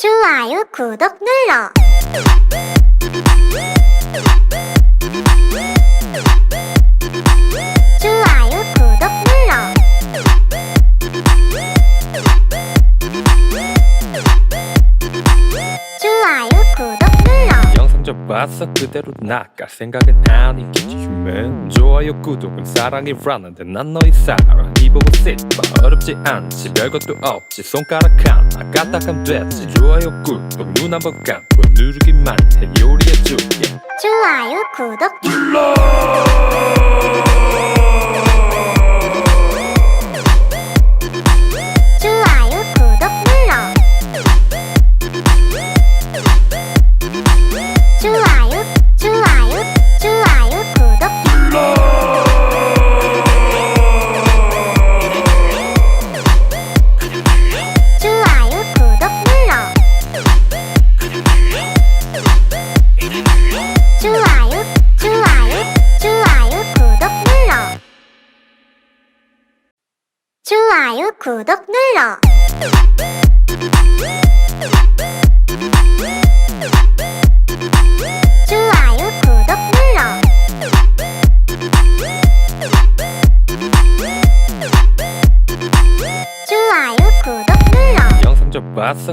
좋아요, 구독 눌러. 좋아요, 구독 눌러. 좋아요, 구독 눌러. 영상 좀 봤어 그대로 나갈 생각은 아니겠지 휴면 좋아요 구독은 사랑이라는데 난 너희 사랑 이보고 싶어. 어렵지 않지 별것도 없지. 손가락 하나 까딱하면 됐지. 좋아요 구독 눈 한번 감고 누르기만 해. 요리해줄게. 좋아요, 구독. 좋아 좋아요, 좋아요, 좋아요, 구독. 좋아요, 구독 눌러. 좋아요, 좋아요, 좋아요, 구독 눌러. 좋아요, 구독 눌러. 좋아요, 구독 눌러. 영상 좀 봤어